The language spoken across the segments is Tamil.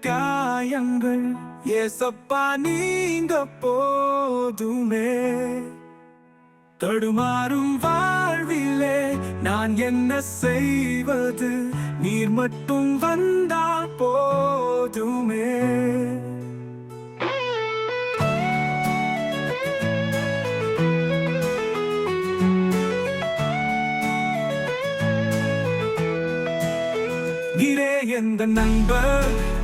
காயங்கள். ஏசப்பா நீங்க போதுமே. தடுமாறும் வாழ்விலே நான் என்ன செய்வது? நீர் மட்டும் வந்தா போதுமே. இரே எந்த நண்பர்?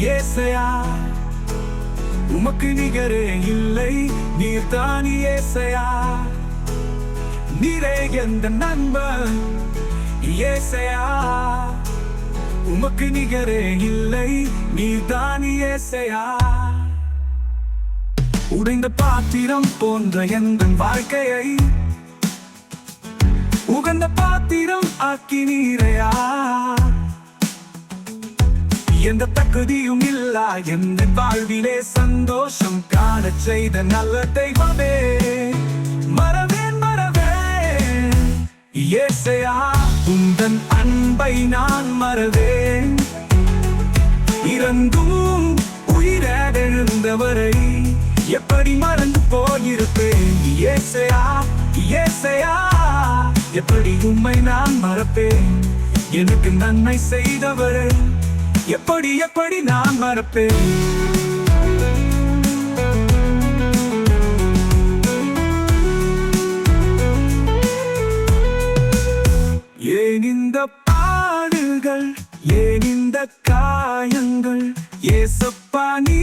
ஏசையா? உமக்கு நிகரே இல்லை. நீர் தான் ஏசையா? நீரே எந்த நண்பன்? ஏசையா? உமக்கு நிகரே இல்லை. நீர் தான் ஏசையா? உடைந்த பாத்திரம் போன்ற எந்த வாழ்க்கையை? உகந்த பாத்திரம் ஆக்கி நீரையா? எந்த தகுதியும் இல்லா எந்த வாழ்விலே சந்தோஷம் காண செய்த நல்ல தெய்வமே. மறவேன் மறவேன் இயேசையா உந்தன் அன்பை நான் மறவேன். இறந்தும் உயிரெழுந்தவரை எப்படி மறந்து போயிருப்பேன்? இயேசையா இயேசையா எப்படி உண்மை நான் மறப்பேன்? எனக்கு நன்மை செய்தவரை. எப்படி எப்படி நான் மறப்பேன்? ஏன் இந்த பாடுகள் ஏன் இந்த காயங்கள்? ஏசப்பா நீ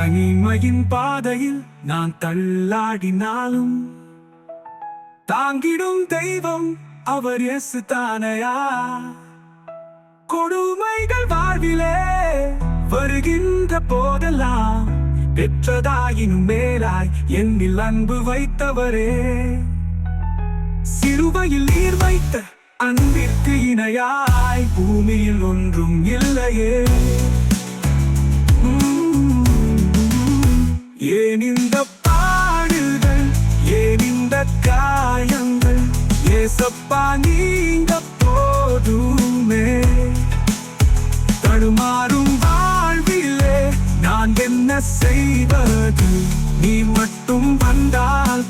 தனிமையின் பாதையில் நான் தள்ளாடினாலும் தாங்கிடும் தெய்வம் அவர் இயேசு தானையா? கொடுமைகள் வாழ்விலே வருகின்ற போதெல்லாம் பெற்றதாயினும் மேலாய் என்னில் அன்பு வைத்தவரே. சிறுவையில் நீர் வைத்த அன்பிற்கு இணையாய் பூமியில் ஒன்றும் இல்லையே. ஏசப்பா நீங்க போதுமே. தடுமாறும் வாழ்விலே நான் என்ன செய்வது? நீ மட்டும் வந்தால்